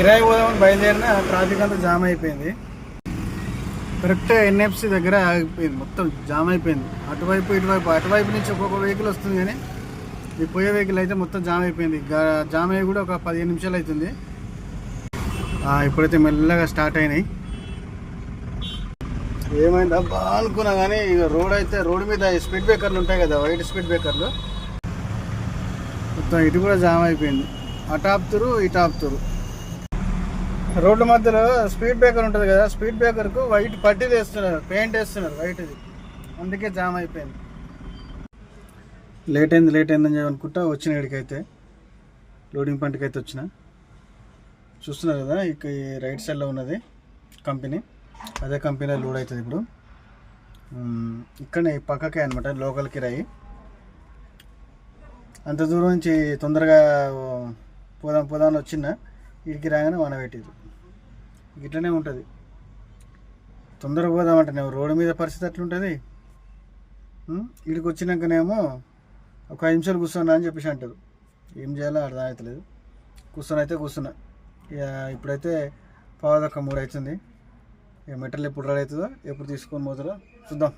కిరాయి పోదామని బయలుదేరిన ట్రాఫిక్ అంతా జామ్ అయిపోయింది. కరెక్ట్ ఎన్ఎఫ్సి దగ్గర ఆగిపోయింది. మొత్తం జామ్ అయిపోయింది. అటువైపు ఇటువైపు అటువైపు నుంచి ఒక్కొక్క వెహికల్ వస్తుంది కానీ ఈ పోయే వెహికల్ అయితే మొత్తం జామ్ అయిపోయింది. జామ్ అయ్యి కూడా ఒక పదిహేను నిమిషాలు అవుతుంది. ఇప్పుడైతే మెల్లగా స్టార్ట్ అయినాయి. ఏమైంది? అబ్బా అనుకున్నా కానీ ఇక రోడ్ అయితే రోడ్ మీద స్పీడ్ బ్రేకర్లు ఉంటాయి కదా వైట్ స్పీడ్ బ్రేకర్లు. మొత్తం ఇటు కూడా జామ్ అయిపోయింది. అటాప్తురు ఇటాప్తురు రోడ్ల రోడ్డు మధ్యలో స్పీడ్ బ్రేకర్ ఉంటుంది కదా స్పీడ్ బ్రేకర్కు వైట్ పట్టి వేస్తున్నారు పెయింట్ వేస్తున్నారు వైట్ది. అందుకే జామ్ అయిపోయింది. లేట్ అయింది లేట్ అయిందని చెప్పి అనుకుంటా వచ్చిన ఇక్కడికైతే లోడింగ్ పాయింట్కి అయితే వచ్చిన. చూస్తున్నారు కదా ఇక ఈ రైట్ సైడ్లో ఉన్నది కంపెనీ. అదే కంపెనీలో లోడ్ అవుతుంది ఇప్పుడు. ఇక్కడనే పక్కకే అనమాట లోకల్ కిరాయి. అంత దూరం నుంచి తొందరగా పోదాం పోదాం అని వచ్చిన. ఇడికి రాగానే మన ఇట్లనే ఉంటుంది. తొందరగా పోదామంటే నేను రోడ్డు మీద పరిస్థితి అట్లుంటుంది. ఇడికి వచ్చినాకనేమో ఒక ఐదు నిమిషాలు కూర్చున్నా అని చెప్పేసి అంటారు. ఏం చేయాలో అర్థం అవుతలేదు కూర్చొని అయితే కూర్చున్నా. ఇక ఇప్పుడైతే పావుదక్క మూడు అవుతుంది ఇక మెటల్ ఎప్పుడు రెడీ అవుతుందో ఎప్పుడు తీసుకొని పోతుందో చూద్దాం.